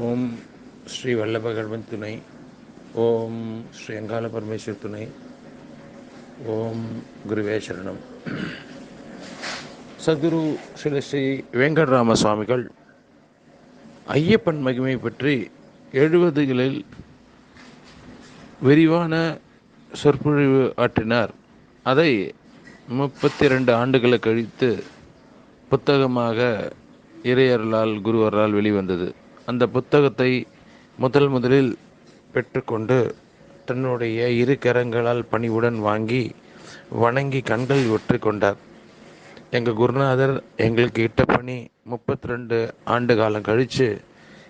ஓம் ஸ்ரீ வல்லபகர்வன் துணை ஓம் ஸ்ரீ அங்காள பரமேஸ்வர் துணை ஓம் குருவே சரணம். சத்குரு ஸ்ரீ ஸ்ரீ வெங்கட்ராம சுவாமிகள் ஐயப்பன் மகிமை பற்றி எழுபதுகளில் விரிவான சொற்பொழிவு ஆற்றினார். அதை முப்பத்தி ரெண்டு ஆண்டுகளை கழித்து புத்தகமாக இறையர்களால் குருவரால் வெளிவந்தது. அந்த புத்தகத்தை முதல் முதலில் பெற்றுக்கொண்டு தன்னுடைய இரு கரங்களால் பணிவுடன் வாங்கி வணங்கி கண்கள் ஒற்றி கொண்டார். எங்கள் குருநாதர் எங்களுக்கு இட்ட பணி முப்பத்தி ரெண்டு ஆண்டு காலம் கழித்து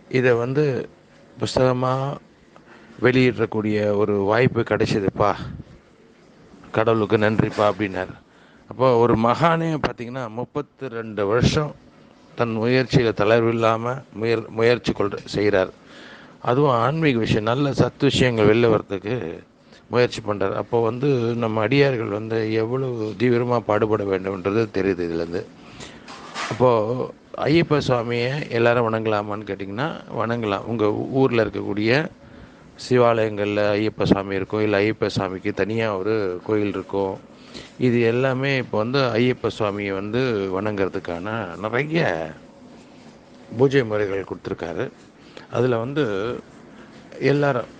இதை வந்து புஸ்தகமாக வெளியிடக்கூடிய ஒரு வாய்ப்பு கிடைச்சதுப்பா. கடவுளுக்கு நன்றிப்பா அப்படின்னார். அப்போ ஒரு மகானே பார்த்தீங்கன்னா முப்பத்தி ரெண்டு வருஷம் தன் முயற்சியில் தளர்வில்லாமல் முயற் முயற்சி கொள் செய்கிறார் அதுவும் ஆன்மீக விஷயம். நல்ல சத்து விஷயங்கள் வெளில வர்றதுக்கு முயற்சி பண்ணுறார் அப்போ வந்து நம்ம அடியார்கள் வந்து எவ்வளவு தீவிரமாக பாடுபட வேண்டும்ன்றது தெரியுது இதுலேருந்து. அப்போது ஐயப்ப சுவாமியை எல்லாரும் வணங்கலாமான்னு கேட்டிங்கன்னா வணங்கலாம். உங்கள் ஊரில் இருக்கக்கூடிய சிவாலயங்களில் ஐயப்ப சாமி இருக்கும் இல்லை ஐயப்ப சாமிக்கு தனியாக ஒரு கோயில் இருக்கும் இது எல்லாமே இப்போ வந்து ஐயப்ப சுவாமியை வந்து வணங்குறதுக்கான நிறைய பூஜை முறைகள் கொடுத்துருக்காரு. அதில் வந்து எல்லாரும்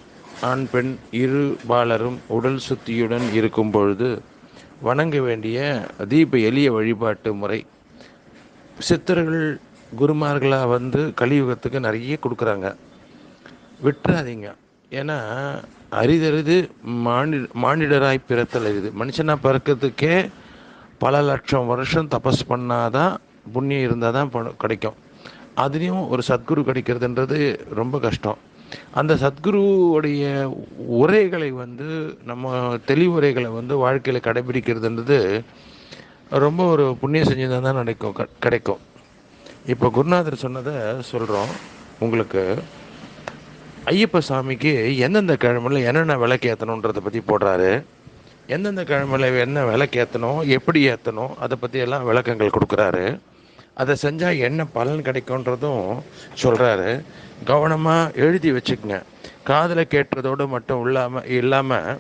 ஆண் பெண் இரு பாலரும் உடல் சுத்தியுடன் இருக்கும் பொழுது வணங்க வேண்டிய தீப எளிய வழிபாட்டு முறை. சித்தர்கள் குருமார்களாக வந்து கலியுகத்துக்கு நிறைய கொடுக்குறாங்க. விட்டுறாதீங்க. ஏன்னா அரிதறிது மானி மானிடராய் பிறத்தல் அரிது மனுஷனாக பிறக்கிறதுக்கே பல லட்சம் வருஷம் தபஸ் பண்ணாதான் புண்ணியம் இருந்தால் தான் கிடைக்கும். அதுலேயும் ஒரு சத்குரு கிடைக்கிறதுன்றது ரொம்ப கஷ்டம். அந்த சத்குருவுடைய உரைகளை வந்து நம்ம தெளிவுரைகளை வந்து வாழ்க்கையில் கடைபிடிக்கிறதுன்றது ரொம்ப ஒரு புண்ணியம் செஞ்சுதான் தான் நடக்கும் க- கிடைக்கும். இப்போ குருநாதர் சொன்னதை சொல்கிறோம் உங்களுக்கு. ஐயப்ப சாமிக்கு எந்தெந்த கிழமையில் என்னென்ன விளக்கு ஏற்றணுன்றதை பற்றி போடுறாரு. எந்தெந்த கிழமையில் என்ன விளக்கு ஏற்றணும் எப்படி ஏற்றணும் அதை பற்றி எல்லாம் விளக்கங்கள் கொடுக்குறாரு. அதை செஞ்சால் என்ன பலன் கிடைக்கும்ன்றதும் சொல்கிறாரு கவனமாக எழுதி வச்சுக்கங்க. காதில் கேட்டதோடு மட்டும் இல்லாமல் இல்லாமல்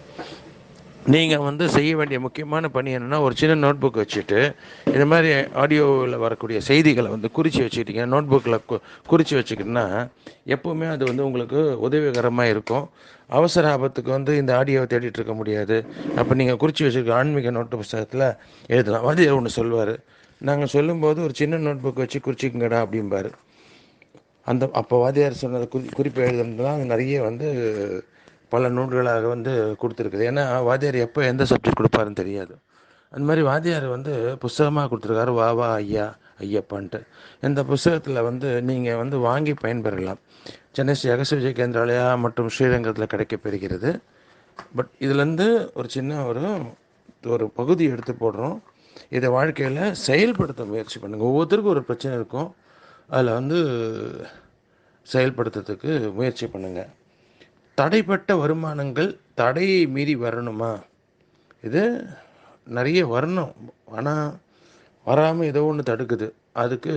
நீங்கள் வந்து செய்ய வேண்டிய முக்கியமான பணி என்னென்னா ஒரு சின்ன நோட் புக் வச்சுட்டு இந்த மாதிரி ஆடியோவில் வரக்கூடிய செய்திகளை வந்து குறித்து வச்சுக்கிட்டீங்க. நோட் புக்கில் குறித்து வச்சுக்கிட்டோன்னா எப்போவுமே அது வந்து உங்களுக்கு உதவிகரமாக இருக்கும். அவசர ஆபத்துக்கு வந்து இந்த ஆடியோவை தேடிட்டு இருக்க முடியாது. அப்போ நீங்கள் குறித்து வச்சுருக்க ஆன்மீக நோட்டு புஸ்தகத்தில் எழுதலாம். வாத்தியார் ஒன்று சொல்லுவார். நாங்கள் சொல்லும்போது ஒரு சின்ன நோட் புக் வச்சு குறிச்சிக்கங்கடா அப்படிம்பார். அந்த அப்போ வாத்தியார் சொன்னதை குறி குறிப்பு எழுதுனதுலாம் நிறைய வந்து பல நூல்களாக வந்து கொடுத்துருக்குது. ஏன்னா வாத்தியார் எப்போ எந்த சப்ஜெக்ட் கொடுப்பாருன்னு தெரியாது. அந்த மாதிரி வாத்தியார் வந்து புஸ்தகமாக கொடுத்துருக்காரு. வா வா ஐயா ஐயப்பான்ட்டு. இந்த புஸ்தகத்தில் வந்து நீங்கள் வந்து வாங்கி பயன்பெறலாம். சென்னை ஸ்ரீ அகச விஜய் கேந்திராலயா மற்றும் ஸ்ரீரங்கத்தில் கிடைக்கப்பெறுகிறது. பட் இதுலேருந்து ஒரு சின்ன ஒரு ஒரு பகுதி எடுத்து போடுறோம். இதை வாழ்க்கையில் செயல்படுத்த முயற்சி பண்ணுங்கள் ஒவ்வொருத்தருக்கும் ஒரு பிரச்சனை இருக்கும். அதில் வந்து செயல்படுத்துறதுக்கு முயற்சி பண்ணுங்கள் தடைப்பட்ட வருமானங்கள் தடையை மீறி வரணுமா? இது நிறைய வரணும். ஆனால் வராமல் ஏதோ ஒன்று தடுக்குது. அதுக்கு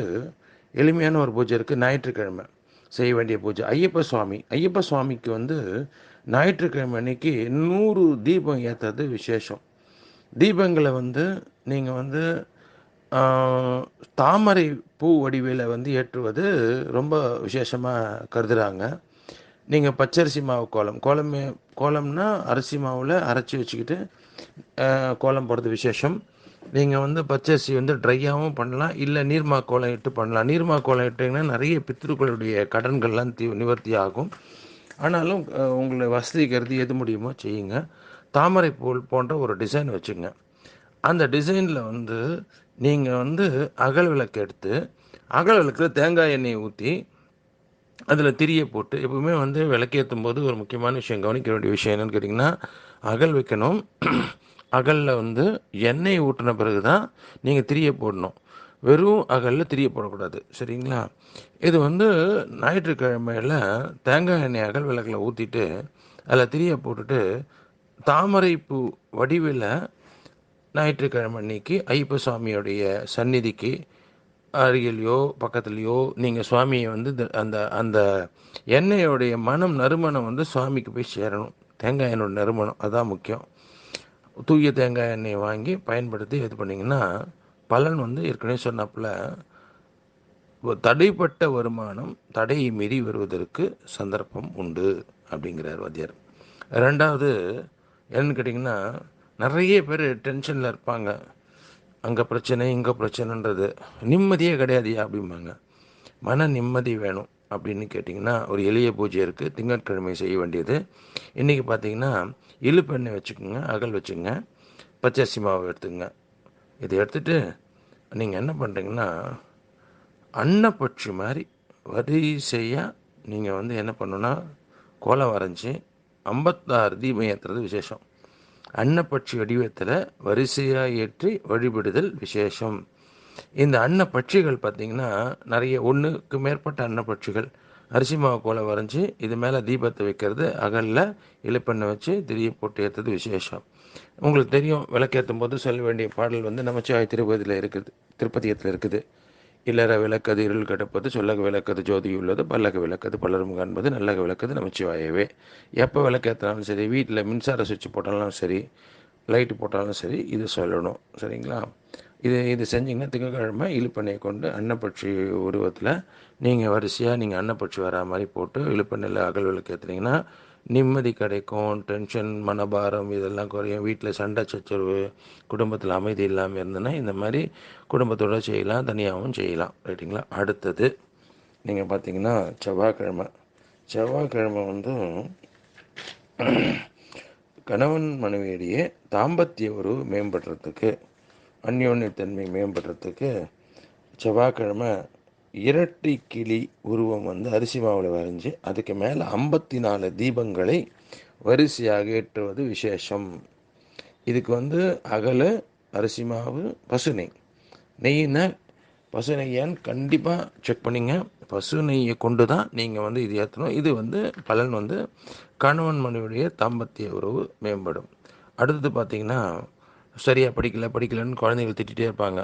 எளிமையான ஒரு பூஜை இருக்குது ஞாயிற்றுக்கிழமை செய்ய வேண்டிய பூஜை. ஐயப்ப சுவாமி. ஐயப்ப சுவாமிக்கு வந்து ஞாயிற்றுக்கிழமை அன்னைக்கு நூறு தீபம் ஏற்றுறது விசேஷம். தீபங்களை வந்து நீங்கள் வந்து தாமரை பூ வடிவில் வந்து ஏற்றுவது ரொம்ப விசேஷமாக கருதுகிறாங்க நீங்கள் பச்சரிசி மாவு கோலம். கோலம் கோலம்னா அரிசி மாவில் அரைச்சி வச்சுக்கிட்டு கோலம் போடுறது விசேஷம். நீங்கள் வந்து பச்சரிசி வந்து ட்ரையாகவும் பண்ணலாம் இல்லை நீர்மா கோலம் இட்டு பண்ணலாம். நீர்மா கோலம் இட்டிங்கன்னா நிறைய பித்திருக்களுடைய கடன்கள்லாம் தி நிவர்த்தி ஆகும். ஆனாலும் உங்களை வசதி கருதி எது முடியுமோ செய்யுங்க. தாமரை பூல் போன்ற ஒரு டிசைன் வச்சுங்க. அந்த டிசைனில் வந்து நீங்கள் வந்து அகல் விளக்கு எடுத்து அகல் விளக்கில் தேங்காய் எண்ணெயை ஊற்றி அதில் திரிய போட்டு எப்பவுமே வந்து விளக்கேற்றும் போது ஒரு முக்கியமான விஷயம் கவனிக்க வேண்டிய விஷயம் என்னன்னு கேட்டிங்கன்னா அகல் வைக்கணும். அகலில் வந்து எண்ணெய் ஊட்டின பிறகு தான் நீங்கள் திரிய போடணும். வெறும் அகலில் திரிய போடக்கூடாது. சரிங்களா? இது வந்து ஞாயிற்றுக்கிழமையில் தேங்காய் எண்ணெய் அகல் விளக்கில் ஊற்றிட்டு அதில் திரியை போட்டுட்டு தாமரைப்பூ வடிவில் ஞாயிற்றுக்கிழமை அன்னைக்கு ஐயப்ப சுவாமியுடைய சந்நிதிக்கு அருகிலையோ பக்கத்துலேயோ நீங்கள் சுவாமியை வந்து இந்த- அந்த அந்த எண்ணெயோடைய மனம் நறுமணம் வந்து சுவாமிக்கு போய் சேரணும். தேங்காய் எண்ணெயோட நறுமணம் அதான் முக்கியம். தூய தேங்காய் எண்ணெயை வாங்கி பயன்படுத்தி இது பண்ணிங்கன்னா பலன் வந்து ஏற்கனவே சொன்னாப்புல ஒரு தடைப்பட்ட வருமானம் தடையை மீறி வருவதற்கு சந்தர்ப்பம் உண்டு அப்படிங்கிறார் வாத்தியார். ரெண்டாவது என்னன்னு கேட்டிங்கன்னா நிறைய பேர் டென்ஷனில் இருப்பாங்க. அங்கே பிரச்சனை இங்கே பிரச்சனைன்றது நிம்மதியே கிடையாதுயா அப்படிம்பாங்க. மன நிம்மதி வேணும் அப்படின்னு கேட்டிங்கன்னா ஒரு எளிய பூஜை இருக்குது திங்கட்கிழமை செய்ய வேண்டியது. இன்றைக்கி பார்த்தீங்கன்னா இழுப்பெண்ணெய் வச்சுக்கோங்க அகல் வச்சுங்க பச்சரிசி மாவு எடுத்துங்க இதை எடுத்துட்டு நீங்கள் என்ன பண்ணுறீங்கன்னா அன்னப்பட்சி மாதிரி வரிசையாக நீங்கள் வந்து என்ன பண்ணுன்னா கோலம் வரைஞ்சி ஐம்பத்தாறு தீபம் ஏற்றுறது விசேஷம். அன்னப்பட்சி வடிவத்தில் வரிசையாக ஏற்றி வழிபடுதல் விசேஷம். இந்த அன்னப்பட்சிகள் பார்த்தீங்கன்னா நிறைய ஒன்றுக்கு மேற்பட்ட அன்னப்பட்சிகள். அரிசி மாவு போல் வரைஞ்சி இது மேலே தீபத்தை வைக்கிறது அகலில் இழுப்பெண்ணை வச்சு திரிய போட்டு ஏற்றது விசேஷம். உங்களுக்கு தெரியும் விளக்கேற்றும் போது சொல்ல வேண்டிய பாடல் வந்து நமச்சிவாய் திருப்பதியில் இருக்குது திருப்பதியத்தில் இருக்குது. இல்லற விளக்கது இருள் கிடப்பது சொல்லக விளக்கது ஜோதி உள்ளது பல்லக விளக்கது பலரும் காண்பது நல்லக விளக்கது நமச்சிவாயவே. எப்போ விளக்கேற்றினாலும் சரி வீட்டில் மின்சார சுவிட்ச் போட்டாலும் சரி லைட்டு போட்டாலும் சரி இது சொல்லணும். சரிங்களா? இது இது செஞ்சிங்கன்னா திங்கக்கிழமை இழுப்பண்ணையை கொண்டு அன்னப்பட்சி உருவத்தில் நீங்கள் வரிசையாக நீங்கள் அன்னப்பட்சி வரா மாதிரி போட்டு இழுப்பண்ணையில் அகல் விளக்கு ஏற்றுனீங்கன்னா நிம்மதி கிடைக்கும் டென்ஷன் மனபாரம் இதெல்லாம் குறையும். வீட்டில் சண்டை சச்சரவு குடும்பத்தில் அமைதி இல்லாமல் இருந்ததுன்னா இந்த மாதிரி குடும்பத்தோடு செய்யலாம் தனியாகவும் செய்யலாம். ரைட்டுங்களா? அடுத்தது நீங்கள் பார்த்தீங்கன்னா செவ்வாய்க்கிழமை. செவ்வாய்க்கிழமை வந்து கணவன் மனைவியிடையே தாம்பத்திய உறவு மேம்படுறதுக்கு அந்யோன்யத்தன்மை மேம்படுறதுக்கு செவ்வாய்க்கிழமை இரட்டை கிளி உருவம் வந்து அரிசி மாவில் வரைஞ்சி அதுக்கு மேலே ஐம்பத்தி நாலு தீபங்களை வரிசையாக ஏற்றுவது விசேஷம். இதுக்கு வந்து அகல அரிசி மாவு பசுனை நெய்னா பசு நெய்யான்னு கண்டிப்பாக செக் பண்ணிங்க. பசு நெய்யை கொண்டு தான் நீங்கள் வந்து இது ஏற்றணும் இது வந்து பலன் வந்து கணவன் மனைவியுடைய தாம்பத்திய உறவு மேம்படும். அடுத்தது பார்த்தீங்கன்னா சரியாக படிக்கல படிக்கலன்னு குழந்தைகள் திட்டிகிட்டே இருப்பாங்க.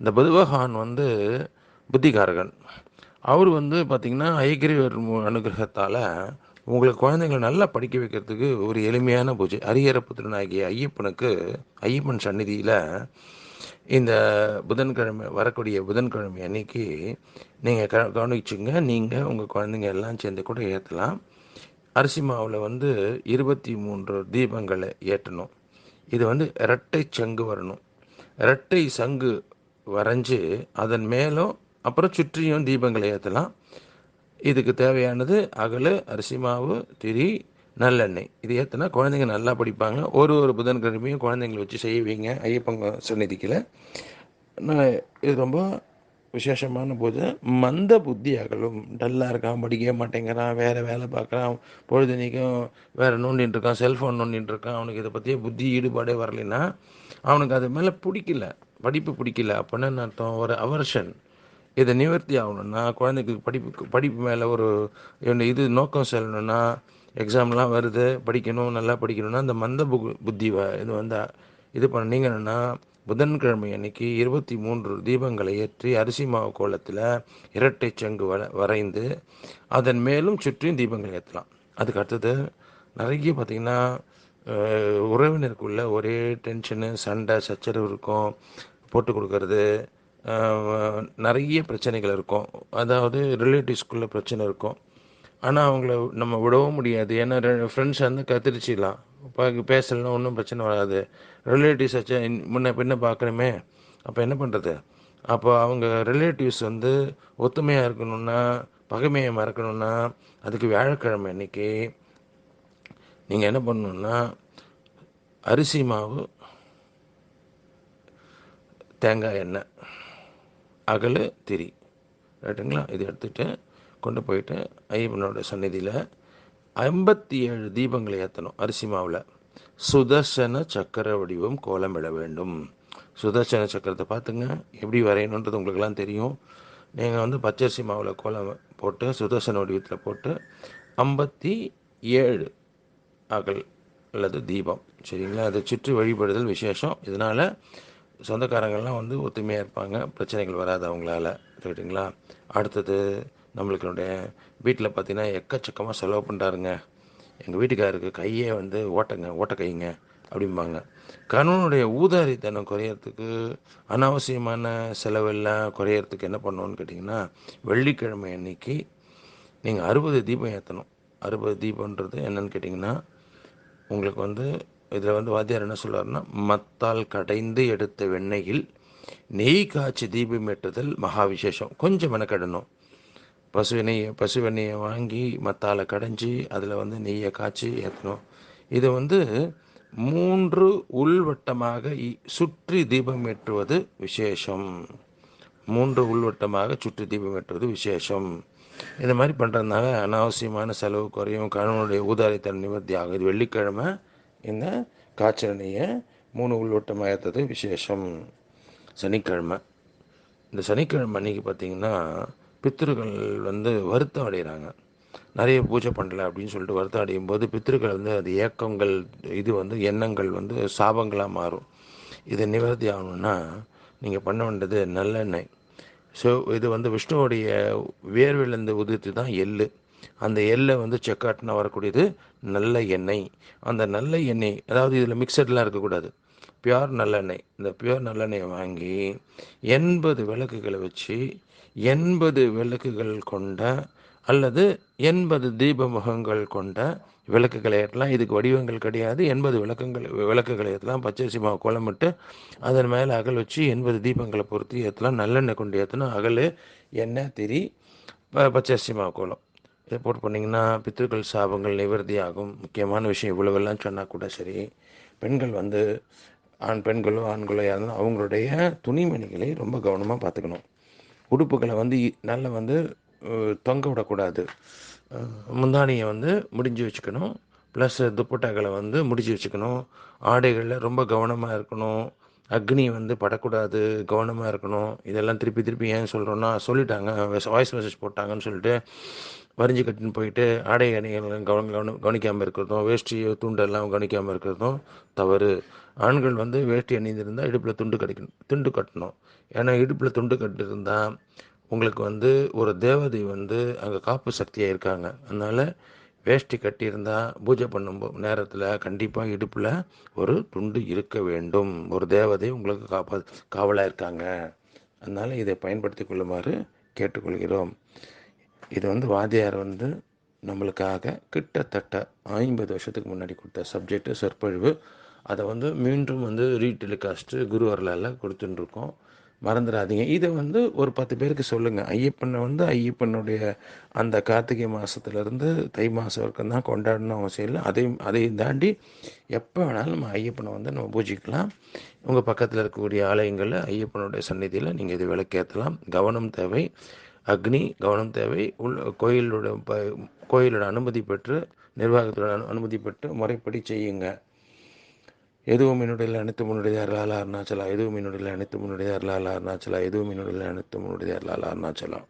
இந்த புதுவகான் வந்து புத்திகாரகன். அவர் வந்து பார்த்திங்கன்னா ஐகிரிவர் அனுகிரகத்தால் உங்களுக்கு குழந்தைங்களை நல்லா படிக்க வைக்கிறதுக்கு ஒரு எளிமையான பூஜை. அரியர புத்திரனாகிய ஐயப்பனுக்கு ஐயப்பன் சந்நிதியில் இந்த புதன்கிழமை வரக்கூடிய புதன்கிழமை அன்னைக்கு நீங்கள் க கவனிச்சுங்க. நீங்கள் உங்கள் குழந்தைங்க எல்லாம் சேர்ந்து கூட ஏற்றலாம் அரிசி மாவில் வந்து இருபத்தி மூன்று தீபங்களை ஏற்றணும். இது வந்து இரட்டை சங்கு வரணும். இரட்டை சங்கு வரைஞ்சி அதன் மேலும் அப்புறம் சுற்றியும் தீபங்களை ஏற்றலாம். இதுக்கு தேவையானது அகல் அரிசி மாவு திரி நல்லெண்ணெய். இது ஏற்றினா குழந்தைங்க நல்லா படிப்பாங்க. ஒரு ஒரு புதன்கிழமையும் குழந்தைங்களை வச்சு செய்வீங்க. ஐயப்பங்க சந்நிதிக்கில். நான் இது ரொம்ப விசேஷமான பூஜை மந்த புத்தி அகலும். டல்லாக இருக்கான் படிக்கவே மாட்டேங்கிறான் வேறு வேலை பார்க்குறான் பொழுதுனிக்கும் வேறு நோண்டின்னு இருக்கான் செல்ஃபோன் நோண்டின்னு இருக்கான் அவனுக்கு இதை பற்றியே புத்தி ஈடுபாடே வரலைன்னா அவனுக்கு அது மேலே பிடிக்கல படிப்பு பிடிக்கல அப்படின்னு அர்த்தம்? ஒரு அவர்ஷன் இதை நிவர்த்தி ஆகணும்னா குழந்தைக்கு படிப்பு படிப்பு மேலே ஒரு என்ன இது நோக்கம் செல்லணும்னா எக்ஸாம்லாம் வருது படிக்கணும் நல்லா படிக்கணும்னா அந்த மந்த பு புத்தி வ- இது வந்து இது பண்ண என்னென்னா புதன்கிழமை அன்னைக்கு இருபத்தி மூன்று தீபங்களை ஏற்றி அரிசி மாவு கோலத்தில் இரட்டை செங்கு வர வரைந்து அதன் மேலும் சுற்றியும் தீபங்களை ஏற்றலாம். அதுக்கு அடுத்தது நிறைய பார்த்திங்கன்னா உறவினருக்குள்ள ஒரே டென்ஷனு சண்டை சச்சரவு இருக்கும் போட்டு கொடுக்கறது நிறைய பிரச்சனைகள் இருக்கும். அதாவது ரிலேட்டிவ்ஸ்குள்ளே பிரச்சனை இருக்கும். ஆனால் அவங்கள நம்ம விடவும் முடியாது. ஏன்னா ஃப்ரெண்ட்ஸ் வந்து கத்திரிச்சிடலாம் இப்போ பேசலாம் ஒன்றும் பிரச்சனை வராது. ரிலேட்டிவ்ஸ் வச்சு முன்ன பின்ன பார்க்குறோமே அப்போ என்ன பண்ணுறது அப்போ அவங்க ரிலேட்டிவ்ஸ் வந்து ஒத்துமையாக இருக்கணும்னா பகைமையை மறக்கணும்னா அதுக்கு வியாழக்கிழமை அன்னைக்கு நீங்கள் என்ன பண்ணணும்னா அரிசி மாவு தேங்காய் எண்ணெய். அகல் திரி. ரைட்டுங்களா இது எடுத்துகிட்டு கொண்டு போயிட்டு ஐயப்பனோட சந்நிதியில் ஐம்பத்தி ஏழு தீபங்களை ஏற்றணும் அரிசி மாவில். சுதர்சன சக்கர வடிவம் கோலமிட வேண்டும். சுதர்சன சக்கரத்தை பார்த்துங்க. எப்படி வரையணுன்றது உங்களுக்கெல்லாம் தெரியும். நீங்கள் வந்து பச்சரிசி மாவில் கோலம் போட்டு சுதர்சன வடிவத்தில் போட்டு ஐம்பத்தி ஏழு அகல் அல்லது தீபம். சரிங்களா? அதை சுற்றி வழிபடுதல் விசேஷம். இதனால் சொந்தக்காரங்கள்லாம் வந்து ஒத்துமையாக இருப்பாங்க. பிரச்சனைகள் வராது அவங்களால. சரிங்களா? அடுத்தது நம்மளுக்கு வீட்டில் பார்த்தீங்கன்னா எக்கச்சக்கமாக செலவு பண்ணுறாருங்க எங்கள் வீட்டுக்காருக்கு கையே வந்து ஓட்டங்க ஓட்ட கைங்க அப்படிம்பாங்க. கணவனுடைய ஊதாரித்தனம் குறையறதுக்கு அனாவசியமான செலவெல்லாம் குறையறதுக்கு என்ன பண்ணணும்னு கேட்டிங்கன்னா வெள்ளிக்கிழமை அன்னைக்கு நீங்கள் அறுபது தீபம் ஏற்றணும் அறுபது தீபம்ன்றது என்னன்னு கேட்டிங்கன்னா உங்களுக்கு வந்து இதில் வந்து வாத்தியார் என்ன சொல்லுவாருன்னா மத்தால் கடைந்து எடுத்த வெண்ணெயில் நெய் காய்ச்சி தீபம் ஏற்றுதல் மகா விசேஷம் கொஞ்சம் மெனக்கடணும். பசு நெய்யை பசு வெண்ணெயை வாங்கி மத்தால் கடைஞ்சி அதில் வந்து நெய்யை காய்ச்சி ஏற்றணும். இதை வந்து மூன்று உள்வட்டமாக இ- சுற்றி தீபம் ஏற்றுவது விசேஷம். மூன்று உள்வட்டமாக சுற்றி தீபம் ஏற்றுவது விசேஷம். இந்த மாதிரி பண்ணுறதுனால அனாவசியமான செலவு குறையும். கணவனுடைய ஊதாரித்தன் நிவர்த்தி இது வெள்ளிக்கிழமை இந்த காய்ச்சல் மூணு உள்வட்டமாக ஏற்றது விசேஷம். சனிக்கிழமை. இந்த சனிக்கிழமை அன்னைக்கு பார்த்தீங்கன்னா பித்திருக்கள் வந்து வருத்தம் அடைகிறாங்க நிறைய பூஜை பண்ணல அப்படின்னு சொல்லிட்டு வருத்தம் அடையும் போது பித்திருக்கள் வந்து அது ஏக்கங்கள் இது வந்து எண்ணங்கள் வந்து சாபங்களாக மாறும். இது நிவர்த்தி ஆகணும்னா நீங்கள் பண்ண வேண்டியது நல்லெண்ணெய். ஸோ இது வந்து விஷ்ணுவோடைய வேர்விலிருந்து உதிர்த்து தான் எள்ளு. அந்த எள்ளை வந்து செக்காட்டினா வரக்கூடியது நல்ல எண்ணெய். அந்த நல்ல எண்ணெய் அதாவது இதில் மிக்சர்லாம் இருக்கக்கூடாது பியூர் நல்லெண்ணெய் இந்த பியூர் நல்லெண்ணெயை வாங்கி எண்பது விளக்குகளை வச்சு எண்பது விளக்குகள் கொண்ட அல்லது எண்பது தீப முகங்கள் கொண்ட விளக்குகளை ஏற்றலாம். இதுக்கு வடிவங்கள் கிடையாது. எண்பது விளக்கங்கள் விளக்குகளை ஏற்றலாம். பச்சரிசி மாவு குழம்பிட்டு அதன் மேலே அகல் வச்சு எண்பது தீபங்களை பொருத்தி ஏற்றலாம். நல்லெண்ணெய் கொண்டு ஏற்றணும். அகல் எண்ணெய் திரி ப- பச்சரிசி மாவு கோலம். ரிப்போர்ட் பண்ணிங்கன்னா பித்திருக்கள் சாபங்கள் நிவர்த்தியாகும். முக்கியமான விஷயம் இவ்வளவெல்லாம் சொன்னால் கூட சரி. பெண்கள் வந்து ஆண் பெண்களோ ஆண்களோ யாரும் அவங்களுடைய துணிமணிகளை ரொம்ப கவனமாக பார்த்துக்கணும். உடுப்புகளை வந்து இ- நல்லா வந்து தொங்க விடக்கூடாது. முந்தானியை வந்து முடிஞ்சு வச்சுக்கணும். ப்ளஸ் துப்பட்டாக்களை வந்து முடிச்சு வச்சுக்கணும். ஆடைகளில் ரொம்ப கவனமாக இருக்கணும். அக்னி வந்து படக்கூடாது கவனமாக இருக்கணும். இதெல்லாம் திருப்பி திருப்பி ஏன் சொல்கிறோன்னா சொல்லிட்டாங்க. வாய்ஸ் மெசேஜ் போட்டாங்கன்னு சொல்லிட்டு வரிஞ்சு கட்டின்னு போயிட்டு ஆடை அணிகள் கவனம் கவனம் கவனிக்காமல் இருக்கிறதும் வேஷ்டி துண்டெல்லாம் கவனிக்காமல் இருக்கிறதும் தவறு. ஆண்கள் வந்து வேஷ்டி அணிந்திருந்தால் இடுப்பில் துண்டு கடிக்கணும் துண்டு கட்டணும். ஏன்னா இடுப்பில் துண்டு கட்டிருந்தால் உங்களுக்கு வந்து ஒரு தேவதை வந்து அங்கே காப்பு சக்தியாக இருக்காங்க. அதனால் வேஷ்டி கட்டியிருந்தால் பூஜை பண்ணும் நேரத்தில் கண்டிப்பாக இடுப்பில் ஒரு துண்டு இருக்க வேண்டும். ஒரு தேவதை உங்களுக்கு காப்பா காவலாக இருக்காங்க. அதனால் இதை பயன்படுத்தி கொள்ளுமாறு கேட்டுக்கொள்கிறோம். இது வந்து வாத்தியார் வந்து நம்மளுக்காக கிட்டத்தட்ட ஐம்பது வருஷத்துக்கு முன்னாடி கொடுத்த சப்ஜெக்டு சொற்பொழிவு. அதை வந்து மீண்டும் வந்து ரீடெலிகாஸ்ட்டு குருவரில் கொடுத்துட்டுருக்கோம். இருக்கோம் மறந்துடாதீங்க இதை வந்து ஒரு பத்து பேருக்கு சொல்லுங்கள் ஐயப்பனை வந்து ஐயப்பனுடைய அந்த கார்த்திகை மாதத்துலேருந்து தை மாதம் வரைக்கும் தான் கொண்டாடணும் அவசியம் இல்லை. அதையும் அதையும் தாண்டி எப்போ வேணாலும் நம்ம ஐயப்பனை வந்து நம்ம பூஜிக்கலாம். உங்கள் பக்கத்தில் இருக்கக்கூடிய ஆலயங்களில் ஐயப்பனுடைய சந்நிதியில் நீங்கள் இது விளக்கேற்றலாம். கவனம் தேவை. அக்னி கவனம் தேவை. உள் கோயிலோட கோயிலோட அனுமதி பெற்று நிர்வாகத்தோட அனுமதி பெற்று முறைப்படி செய்யுங்க. எதுவும் என்னுடைய அனைத்து முன்னுடைய அருளால் அருணாச்சலா. எதுவும் என்னுடைய அனைத்து முன்னுடைய அருளால் அருணாச்சலா. எதுவும் என்னுடைய அனைத்து முன்னுடைய அருளால் அருணாச்சலா.